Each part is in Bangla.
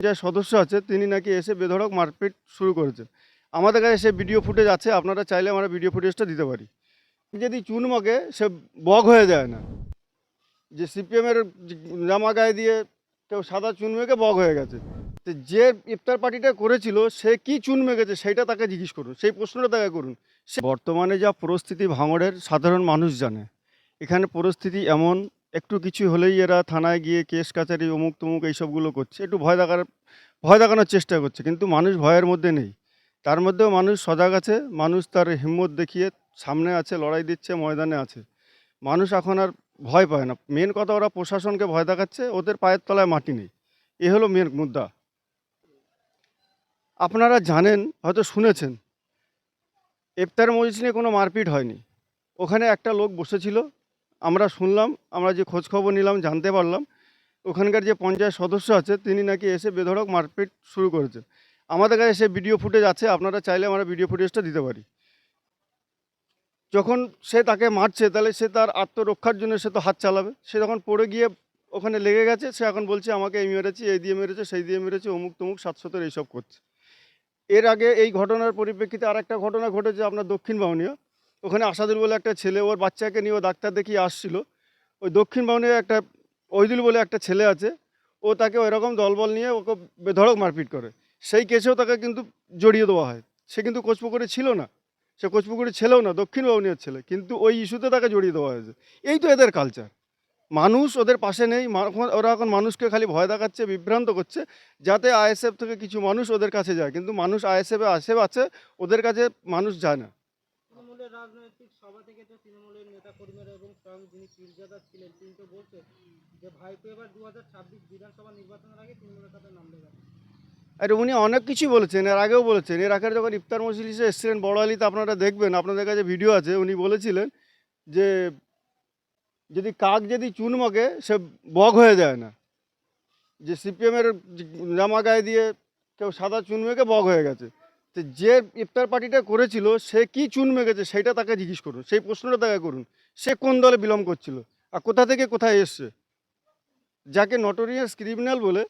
যে সদস্য আছে, তিনি নাকি এসে বেধড়ক মারপিট শুরু করেছেন। আমাদের কাছে সে ভিডিও ফুটেজ আছে, আপনারা চাইলে আমরা ভিডিও ফুটেজটা দিতে পারি। যদি চুন মাগে, সে বগ হয়ে যায় না। যে সিপিএমের জামা গায়ে দিয়ে কেউ সাদা চুন মেঘে বগ হয়ে গেছে। তো যে ইফতার পার্টিটা করেছিল, সে কি চুন মেঘেছে সেইটা তাকে জিজ্ঞেস করুন, সেই প্রশ্নটা তাকে করুন। বর্তমানে যা পরিস্থিতি ভাঙড়ের সাধারণ মানুষ জানে, এখানে পরিস্থিতি এমন একটু কিছু হলেই এরা থানায় গিয়ে কেস, কাচারি অমুক তমুক এইসবগুলো করছে। একটু ভয় দেখার, ভয় দেখানোর চেষ্টা করছে, কিন্তু মানুষ ভয়ের মধ্যে নেই। তার মধ্যেও মানুষ সজাগ আছে, মানুষ তার হিম্মত দেখিয়ে সামনে আছে, লড়াই দিচ্ছে, ময়দানে আছে। মানুষ এখন আর ভয় পায় না। মেন কথা ওরা প্রশাসনকে ভয় দেখাচ্ছে, ওদের পায়ের তলায় মাটি নেই। এ হলো মেন মুদ্রা। আপনারা জানেন, হয়তো শুনেছেন এফতার মজলিস নিয়ে কোনো মারপিট হয়নি। ওখানে একটা লোক বসেছিল আমরা শুনলাম, আমরা যে খোঁজখবর নিলাম, জানতে পারলাম, ওখানকার যে পঞ্চায়েত সদস্য আছে, তিনি নাকি এসে বেধড়ক মারপিট শুরু করেছেন আমাদের কাছে সে ভিডিও ফুটেজ আছে, আপনারা চাইলে আমরা ভিডিও ফুটেজটা দিতে পারি। যখন সে তাকে মারছে, তাহলে সে তার আত্মরক্ষার জন্য সে তো হাত চালাবে। সে যখন পড়ে গিয়ে ওখানে লেগে গেছে, সে এখন বলছে, আমাকে এই মেরেছি, এই দিয়ে মেরেছে, সেই দিয়ে মেরেছে, অমুক তমুক সাতশতের এইসব করছে। এর আগে এই ঘটনার পরিপ্রেক্ষিতে আর একটা ঘটনা ঘটেছে আপনার দক্ষিণ বাউনিয়া। ওখানে আসাদুল বলে একটা ছেলে, ওর বাচ্চাকে নিয়ে ও ডাক্তার দেখিয়ে আসছিল। ওই দক্ষিণ বাউনিয়া একটা ঐদুল বলে একটা ছেলে আছে। ও তাকে ওইরকম দলবল নিয়ে ওকে বেধড়ক মারপিট করে। সেই কেসেও তাকে কিন্তু জড়িয়ে দেওয়া হয়। সে কিন্তু কোচপুকুরে ছিল না। সে কোচপুকুরে ছেলেও না, দক্ষিণ বাউনিয়ার ছেলে। কিন্তু ওই ইস্যুতে তাকে জড়িয়ে দেওয়া হয়েছে। এই তো এদের কালচার মানুষ ওদের পাশে নেই। ওরা এখন মানুষকে খালি ভয় দেখাচ্ছে, বিভ্রান্ত করছে, যাতে আইএসএফ থেকে কিছু মানুষ ওদের কাছে যায়। কিন্তু মানুষ আইএসএফে আইএসএফ আছে ওদের কাছে মানুষ যায় না। রাজনৈতিক সভা থেকে তো তৃণমূলের নেতা কর্মীরা এবং স্বয়ং যিনি পীরজাদা ছিলেন, তিনি তো বলছেন যে ভাইপো এবার দু হাজার ছাব্বিশ বিধানসভা নির্বাচনের আগে তৃণমূলের সাথে নাম দেবেন। আর উনি অনেক কিছু বলেছেন, এর আগেও বলেছেন। এর আগে যখন ইফতার মজলিসে এসেছিলেন, বড় আলিতে আপনারা দেখবেন, আপনাদের কাছে ভিডিও আছে, উনি বলেছিলেন যে যদি কাক যদি চুনমকে সে বগ হয়ে যায় না। যে সিপিএমের জামা গায়ে দিয়ে কেউ সাদা চুন মেঘে বগ হয়ে গেছে। তো যে ইফতার পার্টিটা করেছিল, সে কি চুন মেগেছে সেটা তাকে জিজ্ঞেস করুন, সেই প্রশ্নটা তাকে করুন, সে কোন দলে বিলম্ব করছিল আর কোথা থেকে কোথায় এসছে? যাকে নটোরিয়াস ক্রিমিনাল বলে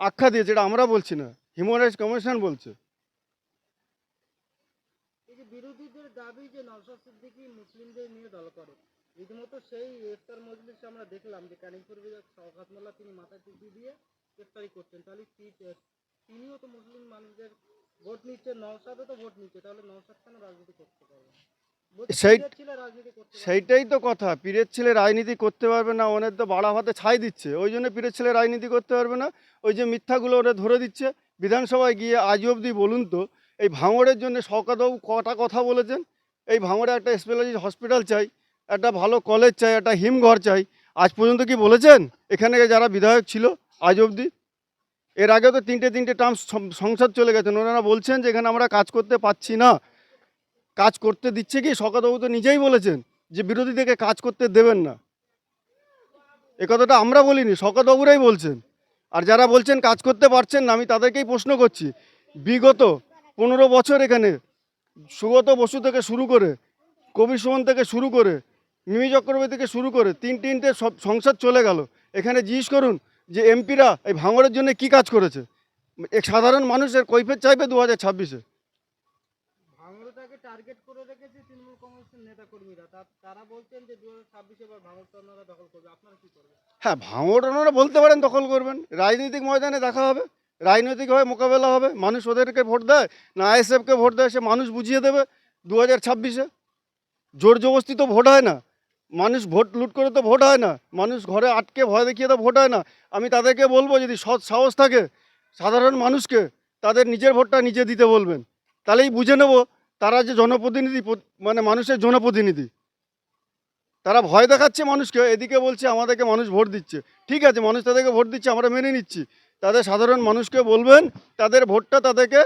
আখ্যা দিয়েছে, এটা আমরা বলছি না হিউম্যান রাইটস কমিশন বলছে। তিনিও তো মুসলিম মানুষদের ভোট নিচ্ছে তো ভোট নিচ্ছে তাহলে নওশাদ কেন রাজনীতি করতে পারবে? সেই-। সেইটাই তো কথা পীরের ছেলে রাজনীতি করতে পারবে না ওনের তো বাড়া ভাতে ছাই দিচ্ছে ওই জন্য পীরের ছেলে রাজনীতি করতে পারবে না ওই যে মিথ্যাগুলো ওরা ধরে দিচ্ছে বিধানসভায় গিয়ে আজ অবধি বলুন তো এই ভাঙড়ের জন্য শওকাতবাবু কটা কথা বলেছেন? এই ভাঙড়ে একটা স্পেশালিস্ট হসপিটাল চাই একটা ভালো কলেজ চাই একটা হিমঘর চাই আজ পর্যন্ত কি বলেছেন? এখানে যারা বিধায়ক ছিল আজ অবধি এর আগে তো তিনটে তিনটে টার্ম সংসদ চলে গেছেন ওনারা বলছেন যে এখানে আমরা কাজ করতে পাচ্ছি না। কাজ করতে দিচ্ছে কি? শওকতবাবু তো নিজেই বলেছেন যে বিরোধীদেরকে কাজ করতে দেবেন না। এ কথাটা আমরা বলিনি, শওকতবাবুরাই বলছেন। আর যারা বলছেন কাজ করতে পারছেন না, আমি তাদেরকেই প্রশ্ন করছি। বিগত পনেরো বছর এখানে সুগত বসু থেকে শুরু করে, কবি সুমন থেকে শুরু করে, মিমি চক্রবর্তী থেকে শুরু করে, তিন তিনটে সব সংসদ চলে গেল। এখানে জিজ্ঞেস করুন যে এমপিরা এই ভাঙড়ের জন্য কি কাজ করেছে? এক সাধারণ মানুষের কৈফের চাইবে দু হাজার ছাব্বিশে টার্গেট করে রেখেছে তৃণমূল কংগ্রেসের নেতা তারা বলছেন যে দু হাজার ছাব্বিশে এবার ভাঙড়টা ওনারা দখল করবে। আপনারা কি করবেন? হ্যাঁ ভাঙড় ওনারা বলতে পারেন দখল করবেন। রাজনৈতিক ময়দানে দেখা হবে। রাজনৈতিকভাবে মোকাবেলা হবে। মানুষ ওদেরকে ভোট দেয় না আইএসএফকে ভোট দেয় সে মানুষ বুঝিয়ে দেবে দু হাজার ছাব্বিশে। জোর জবস্তি তো ভোট হয় না। মানুষ ভোট লুট করে তো ভোট হয় না। মানুষ ঘরে আটকে ভয় দেখিয়ে তো ভোট হয় না। আমি তাদেরকে বলব, যদি সৎ সাহস থাকে সাধারণ মানুষকে, তাদের নিজের ভোটটা নিজে দিতে বলবেন। তাহলেই বুঝে নেব তারা যে জনপ্রতিনিধি মানে মানুষের জনপ্রতিনিধি। তারা ভয় দেখাচ্ছে মানুষকে, এদিকে বলছে আমাদেরকে মানুষ ভোট দিচ্ছে। ঠিক আছে, মানুষ তাদেরকে ভোট দিচ্ছে, আমরা মেনে নিচ্ছি। তাদের সাধারণ মানুষকে বলবেন, তাদের ভোটটা তাদেরকে